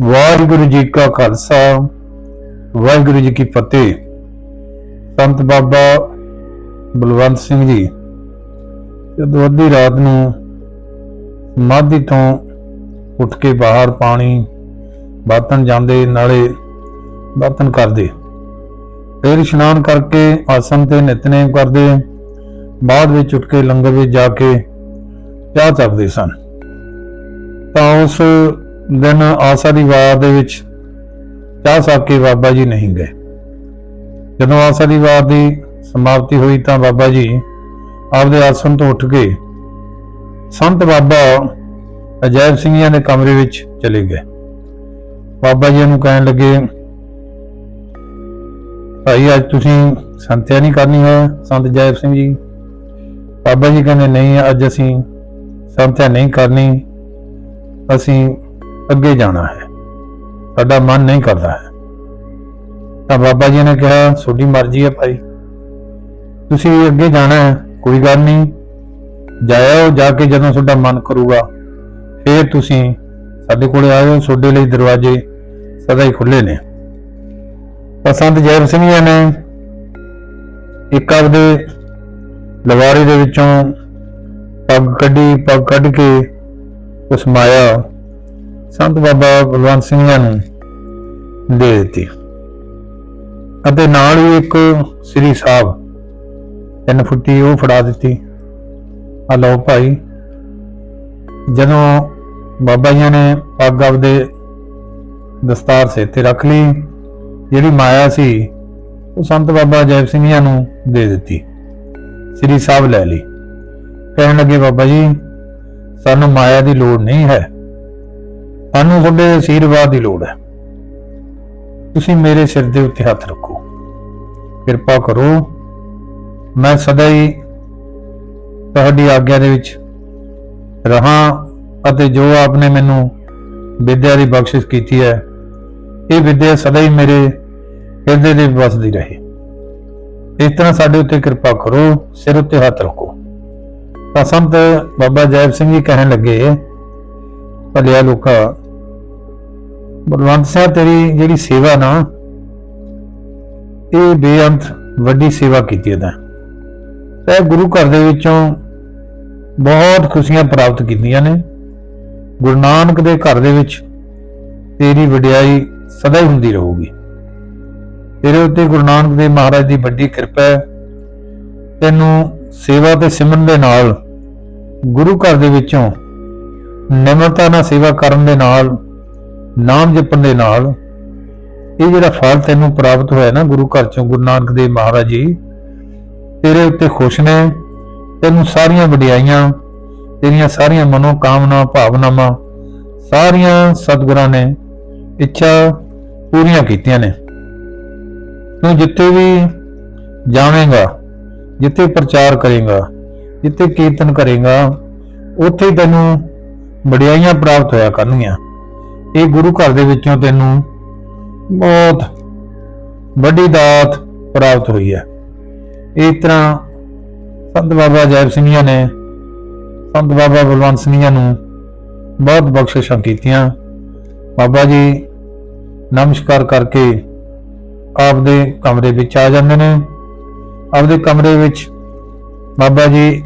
ਵਾਹਿਗੁਰੂ ਜੀ ਕਾ ਖਾਲਸਾ, ਵਾਹਿਗੁਰੂ ਜੀ ਕੀ ਫਤਿਹ। ਸੰਤ ਬਾਬਾ ਬਲਵੰਤ ਸਿੰਘ ਜੀ, ਜਦੋਂ ਅੱਧੀ ਰਾਤ ਨੂੰ ਮਾਧੀ ਤੋਂ ਉੱਠ ਕੇ ਬਾਹਰ ਪਾਣੀ ਬਾਤਨ ਜਾਂਦੇ, ਨਾਲੇ ਬਾਤਨ ਕਰਦੇ। ਫਿਰ ਇਸ਼ਨਾਨ ਕਰਕੇ ਆਸਨ ਤੇ ਨਿਤਨੇਮ ਕਰਦੇ, ਬਾਅਦ ਵਿੱਚ ਉੱਠ ਕੇ ਲੰਗਰ ਵਿੱਚ ਜਾ ਕੇ ਚਾਹ ਚੱਕਦੇ ਸਨ। ਤਾਂ ਉਸ ਦਿਨ ਆਸਾ ਦੀ ਵਾਰ ਦੇ ਵਿੱਚ ਚਾਹ ਸਾਕ ਕੇ ਬਾਬਾ ਜੀ ਨਹੀਂ ਗਏ। ਜਦੋਂ ਆਸਾ ਦੀ ਵਾਰ ਦੀ ਸਮਾਪਤੀ ਹੋਈ ਤਾਂ ਬਾਬਾ ਜੀ ਆਪਦੇ ਆਸਣ ਤੋਂ ਉੱਠ ਕੇ ਸੰਤ ਬਾਬਾ ਅਜੈਬ ਸਿੰਘੀਆਂ ਦੇ ਕਮਰੇ ਵਿੱਚ ਚਲੇ ਗਏ। ਬਾਬਾ ਜੀ ਨੂੰ ਕਹਿਣ ਲੱਗੇ, ਭਾਈ, ਅੱਜ ਤੁਸੀਂ ਸੰਤਿਆ ਨਹੀਂ ਕਰਨੀ ਹੈ ਸੰਤ ਜੈਬ ਸਿੰਘ ਜੀ? ਬਾਬਾ ਜੀ ਕਹਿੰਦੇ, ਨਹੀਂ, ਅੱਜ ਅਸੀਂ ਸੰਤਿਆ ਨਹੀਂ ਕਰਨੀ। ਅਸੀਂ ਅੱਗੇ ਜਾਣਾ ਹੈ। ਸਾਡਾ ਮਨ ਨਹੀਂ ਕਰਦਾ ਹੈ। ਤਾਂ ਬਾਬਾ ਜੀ ਨੇ ਕਿਹਾ, ਤੁਹਾਡੀ ਮਰਜ਼ੀ ਹੈ ਭਾਈ। ਤੁਸੀਂ ਅੱਗੇ ਜਾਣਾ ਹੈ, ਕੋਈ ਗੱਲ ਨਹੀਂ। ਜਾਇਓ ਜਾ ਕੇ ਜਦੋਂ ਤੁਹਾਡਾ ਮਨ ਕਰੂਗਾ, ਫਿਰ ਤੁਸੀਂ ਸਾਡੇ ਕੋਲੇ ਆਇਓ। ਤੁਹਾਡੇ ਲਈ ਦਰਵਾਜ਼ੇ ਸਦਾ ਹੀ ਖੁੱਲੇ ਨੇ। ਪਸੰਦ ਜੈਬ ਸਿੰਘੀਆਂ ਨੇ ਇੱਕ ਆਪਦੇ ਲਵਾਰੇ ਦੇ ਵਿੱਚੋਂ ਪੱਗ ਕੱਢੀ, ਪੱਗ ਕੱਢ ਕੇ ਉਸ ਮਾਇਆ ਸੰਤ ਬਾਬਾ ਬਲਵੰਤ ਸਿੰਘਾਂ ਨੂੰ ਦੇ ਦਿੱਤੀ। ਅਤੇ ਨਾਲ ਹੀ ਇੱਕ ਸ੍ਰੀ ਸਾਹਿਬ, ਤਿੰਨ ਫੁੱਟੀ ਉਹ ਫੜਾ ਦਿੱਤੀ। ਆ ਲਓ ਭਾਈ, ਜਦੋਂ ਬਾਬਾ ਜੀ ਨੇ ਪੱਗ ਆਪਦੇ ਦਸਤਾਰ ਸੇ ਤੇ ਰੱਖ ਲਈ, ਜਿਹੜੀ ਮਾਇਆ ਸੀ, ਉਹ ਸੰਤ ਬਾਬਾ ਜੈਬ ਸਿੰਘੀਆਂ ਨੂੰ ਦੇ ਦਿੱਤੀ। ਸ੍ਰੀ ਸਾਹਿਬ ਲੈ ਲਈ। ਕਹਿਣ ਲੱਗੇ, ਬਾਬਾ ਜੀ, ਸਾਨੂੰ ਮਾਇਆ ਦੀ ਲੋੜ ਨਹੀਂ ਹੈ। ਸਾਨੂੰ ਤੁਹਾਡੇ ਅਸ਼ੀਰਵਾਦ ਦੀ ਲੋੜ ਹੈ। ਤੁਸੀਂ ਮੇਰੇ ਸਿਰ ਦੇ ਉੱਤੇ ਹੱਥ ਰੱਖੋ। ਕਿਰਪਾ ਕਰੋ। ਮੈਂ ਸਦਾ ਹੀ ਤੁਹਾਡੀ ਆਗਿਆ ਦੇ ਵਿੱਚ ਰਹਾ ਅਤੇ ਜੋ ਆਪਨੇ ਮੈਨੂੰ ਵਿਦਿਆ ਦੀ ਬਖਸ਼ਿਸ਼ ਕੀਤੀ ਹੈ, ਇਹ ਵਿਦਿਆ ਸਦਾ ਹੀ ਮੇਰੇ ਹਿਰਦੇ ਦੇ ਵਸਦੀ ਰਹੇ। ਇਸ ਤਰ੍ਹਾਂ ਸਾਡੇ ਉੱਤੇ ਕਿਰਪਾ ਕਰੋ, ਸਿਰ ਉੱਤੇ ਹੱਥ ਰੱਖੋ। ਤਾਂ ਸੰਤ ਬਾਬਾ ਜੈਬ ਸਿੰਘ ਜੀ ਕਹਿਣ ਲੱਗੇ, ਭਲਿਆ ਲੋਕਾ ਬਲਵੰਤ ਸਾਹਿਬ, ਤੇਰੀ ਜਿਹੜੀ ਸੇਵਾ ਨਾ, ਇਹ ਬੇਅੰਤ ਵੱਡੀ ਸੇਵਾ ਕੀਤੀ ਹੈ ਤੇ ਗੁਰੂ ਘਰ ਦੇ ਵਿੱਚੋਂ ਬਹੁਤ ਖੁਸ਼ੀਆਂ ਪ੍ਰਾਪਤ ਕੀਤੀਆਂ ਨੇ। ਗੁਰੂ ਨਾਨਕ ਦੇ ਘਰ ਦੇ ਵਿੱਚ ਤੇਰੀ ਵਡਿਆਈ ਸਦਾ ਹੀ ਹੁੰਦੀ ਰਹੂਗੀ। ਤੇਰੇ ਉੱਤੇ ਗੁਰੂ ਨਾਨਕ ਦੇਵ ਮਹਾਰਾਜ ਦੀ ਵੱਡੀ ਕਿਰਪਾ ਹੈ। ਤੈਨੂੰ ਸੇਵਾ ਤੇ ਸਿਮਰਨ ਦੇ ਨਾਲ, ਗੁਰੂ ਘਰ ਦੇ ਵਿੱਚੋਂ ਨਿਮਰਤਾ ਨਾਲ ਸੇਵਾ ਕਰਨ ਦੇ ਨਾਲ ਨਾਮ ਜਪਣ ਦੇ ਨਾਲ ਇਹ ਜਿਹੜਾ ਫਲ ਤੈਨੂੰ ਪ੍ਰਾਪਤ ਹੋਇਆ ਨਾ ਗੁਰੂ ਘਰ ਚੋਂ, ਗੁਰੂ ਨਾਨਕ ਦੇਵ ਮਹਾਰਾਜ ਜੀ, ਤੇਰੇ ਉੱਤੇ ਖੁਸ਼ ਨੇ, ਤੈਨੂੰ ਸਾਰੀਆਂ ਵਡਿਆਈਆਂ, ਤੇਰੀਆਂ ਸਾਰੀਆਂ ਮਨੋ ਕਾਮਨਾ ਭਾਵਨਾਵਾਂ, ਸਾਰੀਆਂ ਸਤਿਗੁਰਾਂ ਨੇ ਇੱਛਾ ਪੂਰੀਆਂ ਕੀਤੀਆਂ ਨੇ। ਤੂੰ ਜਿੱਥੇ ਵੀ ਜਾਵੇਂਗਾ, ਜਿੱਥੇ ਪ੍ਰਚਾਰ ਕਰੇਗਾ, ਜਿੱਥੇ ਕੀਰਤਨ ਕਰੇਗਾ, ਉੱਥੇ ਤੈਨੂੰ ਵਡਿਆਈਆਂ ਪ੍ਰਾਪਤ ਹੋਇਆ ਕਰਨਗੀਆਂ। ਇਹ ਗੁਰੂ ਘਰ ਦੇ ਵਿੱਚੋਂ ਤੈਨੂੰ ਬਹੁਤ ਵੱਡੀ ਦਾਤ ਪ੍ਰਾਪਤ ਹੋਈ ਹੈ। ਇਸ ਤਰ੍ਹਾਂ ਸੰਤ ਬਾਬਾ ਜੈਬ ਸਿੰਘੀਆਂ ਨੇ ਸੰਤ ਬਾਬਾ ਬਲਵੰਤ ਸਿੰਘੀਆਂ ਨੂੰ ਬਹੁਤ ਬਖਸ਼ਿਸ਼ਾਂ ਕੀਤੀਆਂ। ਬਾਬਾ ਜੀ ਨਮਸਕਾਰ ਕਰਕੇ ਆਪਦੇ ਕਮਰੇ ਵਿੱਚ ਆ ਜਾਂਦੇ ਨੇ। ਆਪਦੇ ਕਮਰੇ ਵਿੱਚ ਬਾਬਾ ਜੀ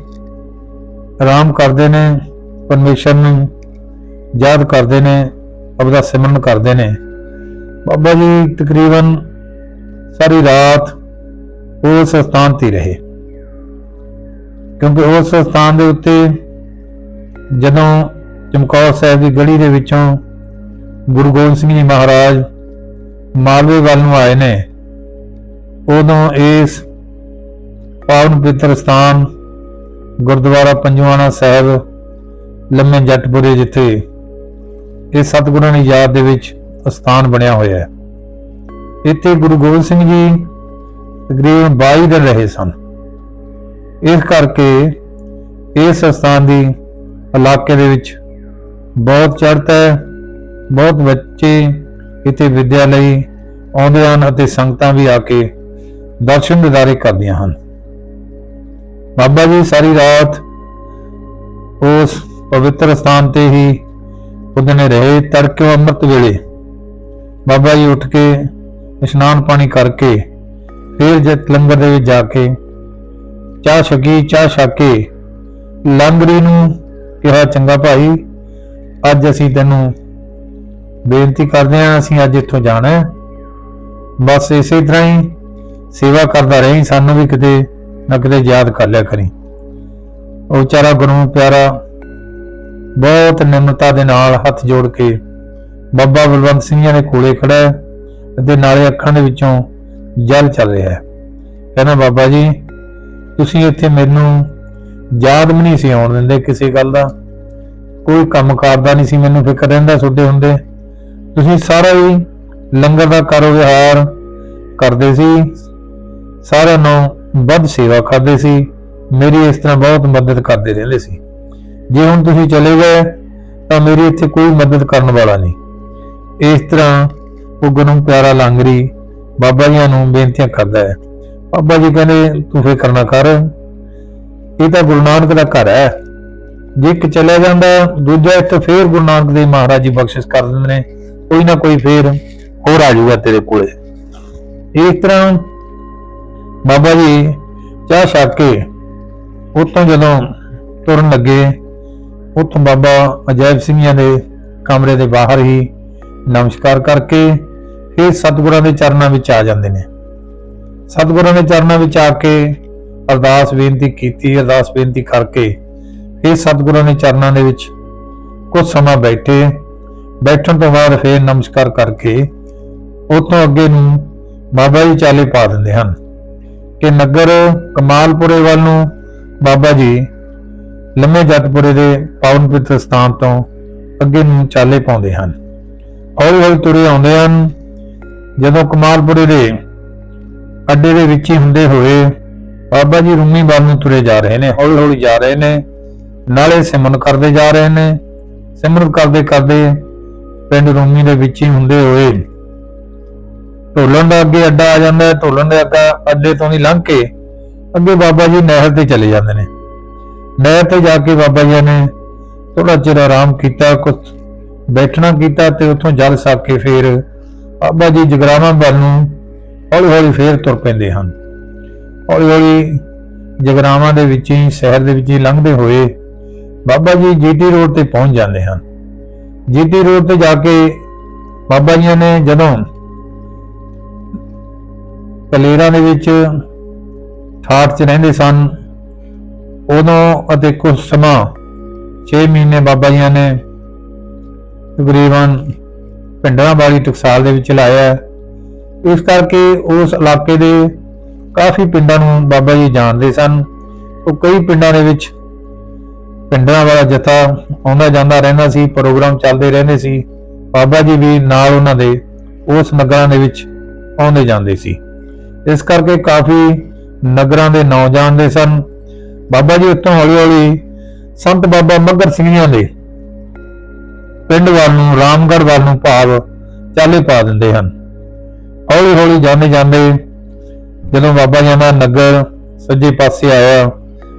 ਆਰਾਮ ਕਰਦੇ ਨੇ, ਪਰਮੇਸ਼ਰ ਨੂੰ ਯਾਦ ਕਰਦੇ ਨੇ। ਆਪਦਾ ਸਿਮਰਨ ਕਰਦੇ ਨੇ। ਬਾਬਾ ਜੀ ਤਕਰੀਬਨ ਸਾਰੀ ਰਾਤ ਉਸ ਸਥਾਨ ਤੇ ਰਹੇ। ਕਿਉਂਕਿ ਉਸ ਸਥਾਨ ਦੇ ਉੱਤੇ ਜਦੋਂ ਚਮਕੌਰ ਸਾਹਿਬ ਦੀ ਗੜੀ ਦੇ ਵਿੱਚੋਂ ਗੁਰੂ ਗੋਬਿੰਦ ਸਿੰਘ ਜੀ ਮਹਾਰਾਜ ਮਾਲਵੇ ਵੱਲ ਨੂੰ ਆਏ ਨੇ, ਉਦੋਂ ਇਸ ਪਾਵਨ ਪਵਿੱਤਰ ਸਥਾਨ ਗੁਰਦੁਆਰਾ ਪੰਜਵਾਣਾ ਸਾਹਿਬ ਲੰਮੇ ਜੱਟਪੁਰੇ ਜਿੱਥੇ ਇਹ ਸਤਿਗੁਰਾਂ ਦੀ ਯਾਦ ਦੇ ਵਿੱਚ ਸਥਾਨ ਬਣਿਆ ਹੋਇਆ ਹੈ। ਇੱਥੇ ਗੁਰੂ ਗੋਬਿੰਦ ਸਿੰਘ ਜੀ ਤਕਰੀਬਨ 22 ਦਿਨ ਰਹੇ ਸਨ। ਇਸ ਕਰਕੇ ਇਸ ਸਥਾਨ ਦੀ ਇਲਾਕੇ ਦੇ ਵਿੱਚ ਬਹੁਤ ਚੜ੍ਹਤ ਹੈ, ਬਹੁਤ ਬੱਚੇ ਇੱਥੇ ਵਿਦਿਆ ਲਈ ਆਉਂਦੇ ਹਨ ਅਤੇ ਸੰਗਤਾਂ ਵੀ ਆ ਕੇ ਦਰਸ਼ਨ ਦਿਦਾਰੇ ਕਰਦੀਆਂ ਹਨ। ਬਾਬਾ ਜੀ, ਸਾਰੀ ਰਾਤ ਉਸ ਪਵਿੱਤਰ ਸਥਾਨ ਤੇ ਹੀ ਉਹਦਨੇ ਰਹੇ ਤੜਕੇ ਅੰਮ੍ਰਿਤ ਵੇਲੇ ਬਾਬਾ ਜੀ ਉੱਠ ਕੇ ਇਸ਼ਨਾਨ ਪਾਣੀ ਕਰਕੇ ਫਿਰ ਜੇ ਲੰਗਰ ਦੇ ਵਿੱਚ ਜਾ ਕੇ ਚਾਹ ਛਕੀ, ਚਾਹ ਛਕ ਕੇ ਲੰਗਰੀ ਨੂੰ ਕਿਹਾ, ਚੰਗਾ ਭਾਈ, ਅੱਜ ਅਸੀਂ ਤੈਨੂੰ ਬੇਨਤੀ ਕਰਦੇ ਹਾਂ, ਅਸੀਂ ਅੱਜ ਇੱਥੋਂ ਜਾਣਾ ਹੈ। ਬਸ ਇਸੇ ਤਰ੍ਹਾਂ ਹੀ ਸੇਵਾ ਕਰਦਾ ਰਹੀ, ਸਾਨੂੰ ਵੀ ਕਿਤੇ ਨਾ ਕਿਤੇ ਯਾਦ ਕਰ ਲਿਆ ਕਰੀ। ਉਹ ਵਿਚਾਰਾ ਗੁਰੂ ਪਿਆਰਾ ਬਹੁਤ ਨਿਮਰਤਾ ਦੇ ਨਾਲ ਹੱਥ ਜੋੜ ਕੇ ਬਾਬਾ ਬਲਵੰਤ ਸਿੰਘ ਜੀ ਦੇ ਕੋਲੇ ਖੜਾ ਹੈ ਅਤੇ ਨਾਲੇ ਅੱਖਾਂ ਦੇ ਵਿੱਚੋਂ ਜਲ ਚੱਲ ਰਿਹਾ ਹੈ। ਕਹਿੰਦਾ, ਬਾਬਾ ਜੀ, ਤੁਸੀਂ ਇੱਥੇ ਮੈਨੂੰ ਯਾਦ ਵੀ ਨਹੀਂ ਸੀ ਆਉਣ ਦਿੰਦੇ ਕਿਸੇ ਗੱਲ ਦਾ। ਕੋਈ ਕੰਮ ਕਰਦਾ ਨਹੀਂ ਸੀ ਮੈਨੂੰ ਫਿਕਰ ਰਹਿੰਦਾ ਤੁਹਾਡੇ ਹੁੰਦੇ। ਤੁਸੀਂ ਸਾਰਾ ਹੀ ਲੰਗਰ ਦਾ ਕਾਰੋਬਾਰ ਕਰਦੇ ਸੀ। ਸਾਰਿਆਂ ਨੂੰ ਵੱਧ ਸੇਵਾ ਕਰਦੇ ਸੀ। ਮੇਰੀ ਇਸ ਤਰ੍ਹਾਂ ਬਹੁਤ ਮਦਦ ਕਰਦੇ ਰਹਿੰਦੇ ਸੀ। ਜੇ ਹੁਣ ਤੁਸੀਂ ਚਲੇ ਗਏ, ਤਾਂ ਮੇਰੀ ਇੱਥੇ ਕੋਈ ਮਦਦ ਕਰਨ ਵਾਲਾ ਨਹੀਂ। ਇਸ ਤਰ੍ਹਾਂ ਉਹ ਗੁਰੂ ਪਿਆਰਾ ਲਾਂਗਰੀ ਬਾਬਾ ਜੀ ਨੂੰ ਬੇਨਤੀਆਂ ਕਰਦਾ ਹੈ। ਬਾਬਾ ਜੀ ਕਹਿੰਦੇ, ਤੂੰ ਫਿਕਰ ਨਾ ਕਰ। ਇਹ ਤਾਂ ਗੁਰੂ ਨਾਨਕ ਦਾ ਘਰ ਹੈ। ਜੇ ਇੱਕ ਚਲਿਆ ਜਾਂਦਾ, ਦੂਜਾ ਇੱਥੇ ਫੇਰ ਗੁਰੂ ਨਾਨਕ ਦੇ ਮਹਾਰਾਜ ਜੀ ਬਖਸ਼ਿਸ਼ ਕਰ ਦਿੰਦੇ ਨੇ। ਕੋਈ ਨਾ ਕੋਈ ਫੇਰ ਹੋਰ ਆ ਜਾਊਗਾ ਤੇਰੇ ਕੋਲੇ। ਇਸ ਤਰ੍ਹਾਂ ਬਾਬਾ ਜੀ ਚਾਹ ਛਕ ਕੇ ਉੱਥੋਂ ਜਦੋਂ ਤੁਰਨ ਲੱਗੇ ਉੱਥੋਂ ਬਾਬਾ ਅਜੈਬ ਸਿੰਘਾਂ ਦੇ ਕਮਰੇ ਦੇ ਬਾਹਰ ਹੀ ਨਮਸਕਾਰ ਕਰਕੇ ਫਿਰ ਸਤਿਗੁਰਾਂ ਦੇ ਚਰਨਾਂ ਵਿੱਚ ਆ ਜਾਂਦੇ ਨੇ। ਸਤਿਗੁਰਾਂ ਦੇ ਚਰਨਾਂ ਵਿੱਚ ਆ ਕੇ ਅਰਦਾਸ ਬੇਨਤੀ ਕੀਤੀ, ਅਰਦਾਸ ਬੇਨਤੀ ਕਰਕੇ ਫਿਰ ਸਤਿਗੁਰਾਂ ਦੇ ਚਰਨਾਂ ਦੇ ਵਿੱਚ ਕੁਝ ਸਮਾਂ ਬੈਠੇ। ਬੈਠਣ ਤੋਂ ਬਾਅਦ ਫਿਰ ਨਮਸਕਾਰ ਕਰਕੇ ਉਤੋਂ ਅੱਗੇ ਨੂੰ ਬਾਬਾ ਜੀ ਚਾਲੇ ਪਾ ਦਿੰਦੇ ਹਨ ਕਿ ਨਗਰ ਕਮਾਲਪੁਰੇ ਵੱਲ ਨੂੰ ਬਾਬਾ ਜੀ ਲੰਮੇ ਜੱਟਪੁਰੇ ਦੇ ਪਾਵਨ ਪਵਿੱਤਰ ਸਥਾਨ ਤੋਂ ਅੱਗੇ ਨੂੰ ਚਾਲੇ ਪਾਉਂਦੇ ਹਨ। ਹੌਲੀ ਹੌਲੀ ਤੁਰੇ ਆਉਂਦੇ ਹਨ। ਜਦੋਂ ਕਮਾਲਪੁਰੇ ਦੇ ਅੱਡੇ ਦੇ ਵਿੱਚ ਹੀ ਹੁੰਦੇ ਹੋਏ ਬਾਬਾ ਜੀ ਰੂਮੀ ਵੱਲ ਨੂੰ ਤੁਰੇ ਜਾ ਰਹੇ ਨੇ, ਹੌਲੀ ਹੌਲੀ ਜਾ ਰਹੇ ਨੇ, ਨਾਲੇ ਸਿਮਰਨ ਕਰਦੇ ਜਾ ਰਹੇ ਨੇ। ਸਿਮਰਨ ਕਰਦੇ ਕਰਦੇ ਪਿੰਡ ਰੂਮੀ ਦੇ ਵਿੱਚ ਹੀ ਹੁੰਦੇ ਹੋਏ ਢੋਲਣ ਦਾ ਅੱਗੇ ਅੱਡਾ ਆ ਜਾਂਦਾ ਹੈ। ਢੋਲਣ ਦੇ ਅੱਗਾ ਅੱਡੇ ਤੋਂ ਦੀ ਲੰਘ ਕੇ ਅੱਗੇ ਬਾਬਾ ਜੀ ਨਹਿਰ ਤੇ ਚਲੇ ਜਾਂਦੇ ਨੇ। ਨਹਿਰ ਤੇ ਜਾ ਕੇ ਬਾਬਾ ਜੀ ਨੇ ਥੋੜਾ ਚਿਰ ਆਰਾਮ ਕੀਤਾ ਕੁਝ ਬੈਠਣਾ ਕੀਤਾ ਤੇ ਉੱਥੋਂ ਜਲ ਸਾਕ ਕੇ ਫੇਰ ਬਾਬਾ ਜੀ ਜਗਰਾਵਾਂ ਵੱਲ ਨੂੰ ਹੌਲੀ ਹੌਲੀ ਫੇਰ ਤੁਰ ਪੈਂਦੇ ਹਨ। ਹੌਲੀ ਹੌਲੀ ਜਗਰਾਵਾਂ ਦੇ ਵਿੱਚ ਹੀ, ਸ਼ਹਿਰ ਦੇ ਵਿੱਚ ਹੀ ਲੰਘਦੇ ਹੋਏ ਬਾਬਾ ਜੀ ਜੀਟੀ ਰੋਡ ਤੇ ਪਹੁੰਚ ਜਾਂਦੇ ਹਨ। ਜੀਟੀ ਰੋਡ ਤੇ ਜਾ ਕੇ ਬਾਬਾ ਜੀ ਨੇ ਜਦੋਂ ਕਲੇਰਾਂ ਦੇ ਵਿੱਚ ਠਾਠ 'ਚ ਰਹਿੰਦੇ ਸਨ ਉਦੋਂ ਅਤੇ ਕੁਝ ਸਮਾਂ 6 ਮਹੀਨੇ ਬਾਬਾ ਜੀਆਂ ਨੇ ਤਕਰੀਬਨ ਪਿੰਡਾਂ ਵਾਲੀ ਟਕਸਾਲ ਦੇ ਵਿੱਚ ਲਾਇਆ ਇਸ ਕਰਕੇ ਉਸ ਇਲਾਕੇ ਦੇ ਕਾਫੀ ਪਿੰਡਾਂ ਨੂੰ ਬਾਬਾ ਜੀ ਜਾਣਦੇ ਸਨ। ਉਹ ਕਈ ਪਿੰਡਾਂ ਦੇ ਵਿੱਚ ਪਿੰਡਾਂ ਵਾਲਾ ਜਥਾ ਆਉਂਦਾ ਜਾਂਦਾ ਰਹਿੰਦਾ ਸੀ, ਪ੍ਰੋਗਰਾਮ ਚੱਲਦੇ ਰਹਿੰਦੇ ਸੀ। ਬਾਬਾ ਜੀ ਵੀ ਨਾਲ ਉਹਨਾਂ ਦੇ ਉਸ ਨਗਰਾਂ ਦੇ ਵਿੱਚ ਆਉਂਦੇ ਜਾਂਦੇ ਸੀ। ਇਸ ਕਰਕੇ ਕਾਫੀ ਨਗਰਾਂ ਦੇ ਨਾਂ ਜਾਣਦੇ ਸਨ। ਬਾਬਾ ਜੀ ਉੱਥੋਂ ਹੌਲੀ ਹੌਲੀ ਸੰਤ ਬਾਬਾ ਮੱਗਰ ਸਿੰਘਾਂ ਦੇ ਪਿੰਡ ਵੱਲ ਨੂੰ, ਰਾਮਗੜ੍ਹ ਵੱਲ ਨੂੰ ਭਾਵ ਚਾਲੇ ਪਾ ਦਿੰਦੇ ਹਨ। ਹੌਲੀ ਹੌਲੀ ਜਾਂਦੇ ਜਾਂਦੇ ਜਦੋਂ ਬਾਬਾ ਜੀ ਦਾ ਨਗਰ ਸੱਜੇ ਪਾਸੇ ਆਇਆ,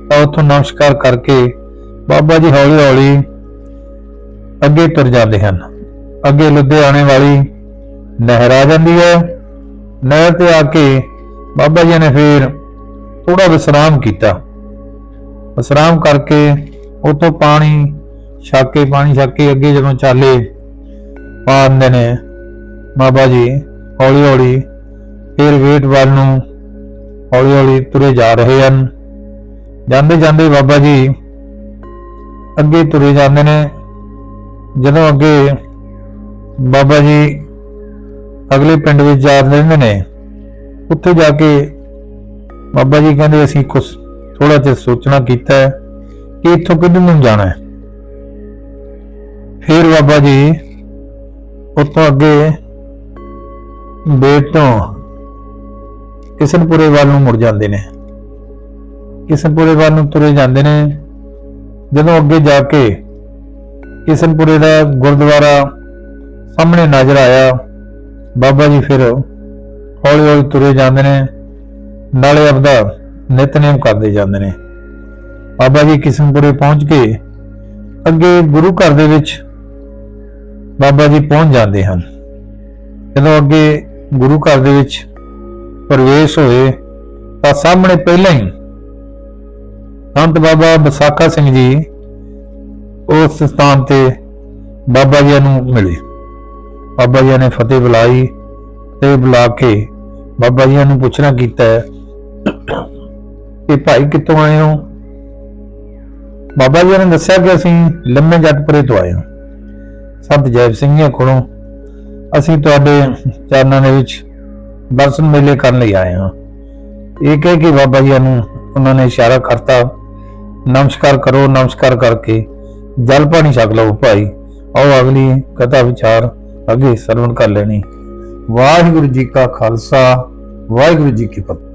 ਤਾਂ ਉੱਥੋਂ ਨਮਸਕਾਰ ਕਰਕੇ ਬਾਬਾ ਜੀ ਹੌਲੀ ਹੌਲੀ ਅੱਗੇ ਤੁਰ ਜਾਂਦੇ ਹਨ। ਅੱਗੇ ਲੁਧਿਆਣੇ ਵਾਲੀ ਨਹਿਰ ਆ ਜਾਂਦੀ ਹੈ। ਨਹਿਰ ਤੇ ਆ ਕੇ ਬਾਬਾ ਜੀ ਨੇ ਫਿਰ ਥੋੜਾ ਵਿਸਰਾਮ ਕੀਤਾ। ਵਿਸਰਾਮ ਕਰਕੇ ਉਤੋਂ ਪਾਣੀ ਛੱਕ ਕੇ ਪਾਣੀ ਛੱਕ ਕੇ ਅੱਗੇ ਜਦੋਂ ਚਾਲੇ ਪਾਉਂਦੇ ਨੇ, ਬਾਬਾ ਜੀ, ਹੌਲੀ ਹੌਲੀ ਫਿਰ ਵੇਟ ਵੱਲ ਨੂੰ ਹੌਲੀ ਹੌਲੀ ਤੁਰੇ ਜਾ ਰਹੇ ਹਨ। ਜਾਂਦੇ ਜਾਂਦੇ ਬਾਬਾ ਜੀ ਅੱਗੇ ਤੁਰੇ ਜਾਂਦੇ ਨੇ। ਜਦੋਂ ਅੱਗੇ ਬਾਬਾ ਜੀ ਅਗਲੇ ਪਿੰਡ ਵਿੱਚ ਜਾ ਰਹਿੰਦੇ ਨੇ, ਉੱਥੇ ਜਾ ਕੇ ਬਾਬਾ ਜੀ ਕਹਿੰਦੇ, ਅਸੀਂ ਕੁਛ ਥੋੜਾ ਜਿਹਾ ਸੋਚਣਾ ਕੀਤਾ ਹੈ ਕਿ ਇੱਥੋਂ ਕਿੱਧਰ ਨੂੰ ਜਾਣਾ ਹੈ। ਫਿਰ ਬਾਬਾ ਜੀ ਉੱਥੋਂ ਅੱਗੇ ਬੇਟ ਤੋਂ ਕਿਸ਼ਨਪੁਰੇ ਵੱਲ ਨੂੰ ਮੁੜ ਜਾਂਦੇ ਨੇ। ਕਿਸ਼ਨਪੁਰੇ ਵੱਲ ਨੂੰ ਤੁਰੇ ਜਾਂਦੇ ਨੇ। ਜਦੋਂ ਅੱਗੇ ਜਾ ਕੇ ਕਿਸ਼ਨਪੁਰੇ ਦਾ ਗੁਰਦੁਆਰਾ ਸਾਹਮਣੇ ਨਜ਼ਰ ਆਇਆ, ਬਾਬਾ ਜੀ ਫਿਰ ਹੌਲੀ ਹੌਲੀ ਤੁਰੇ ਜਾਂਦੇ ਨੇ। ਨਾਲੇ ਆਪਦਾ ਨਿਤਨੇਮ ਕਰਦੇ ਜਾਂਦੇ ਨੇ। ਬਾਬਾ ਜੀ ਕਿਸ਼ਨਪੁਰੇ ਪਹੁੰਚ ਕੇ ਅੱਗੇ ਗੁਰੂ ਘਰ ਦੇ ਵਿੱਚ ਬਾਬਾ ਜੀ ਪਹੁੰਚ ਜਾਂਦੇ ਹਨ। ਜਦੋਂ ਅੱਗੇ ਗੁਰੂ ਘਰ ਦੇ ਵਿੱਚ ਪ੍ਰਵੇਸ਼ ਹੋਏ, ਤਾਂ ਸਾਹਮਣੇ ਪਹਿਲਾਂ ਹੀ ਸੰਤ ਬਾਬਾ ਬਸਾਖਾ ਸਿੰਘ ਜੀ ਉਸ ਸਥਾਨ ਤੇ ਬਾਬਾ ਜੀ ਨੂੰ ਮਿਲੇ। ਬਾਬਾ ਜੀ ਨੇ ਫਤਿਹ ਬੁਲਾਈ ਤੇ ਬੁਲਾ ਕੇ ਬਾਬਾ ਜੀ ਨੂੰ ਪੁੱਛਣਾ ਕੀਤਾ ਕਿ ਭਾਈ ਕਿੱਥੋਂ ਆਏ ਹੋ? ਬਾਬਾ ਜੀ ਨੇ ਦੱਸਿਆ ਕਿ ਅਸੀਂ ਲੰਮੇ ਜੱਟਪੁਰੇ ਤੋਂ ਆਏ ਹਾਂ। ਸੰਤ ਜੈਬ ਸਿੰਘ ਜੀ ਕੋਲੋਂ ਅਸੀਂ ਤੁਹਾਡੇ ਚਰਨਾਂ ਦੇ ਵਿੱਚ ਦਰਸ਼ਨ ਮੇਲੇ ਕਰਨ ਲਈ ਆਏ ਹਾਂ। ਇਹ ਕਹਿ ਕੇ ਬਾਬਾ ਜੀ ਨੂੰ ਉਹਨਾਂ ਨੇ ਇਸ਼ਾਰਾ ਕਰਤਾ, ਨਮਸਕਾਰ ਕਰੋ, ਨਮਸਕਾਰ ਕਰਕੇ ਜਲ ਪਾਣੀ ਛਕ ਲਓ ਭਾਈ। ਆਓ ਅਗਲੀ ਕਥਾ ਵਿਚਾਰ ਅੱਗੇ ਸਰਵਣ ਕਰ ਲੈਣੀ। ਵਾਹਿਗੁਰੂ ਜੀ ਕਾ ਖਾਲਸਾ, ਵਾਹਿਗੁਰੂ ਜੀ ਕੀ ਫਤਿਹ।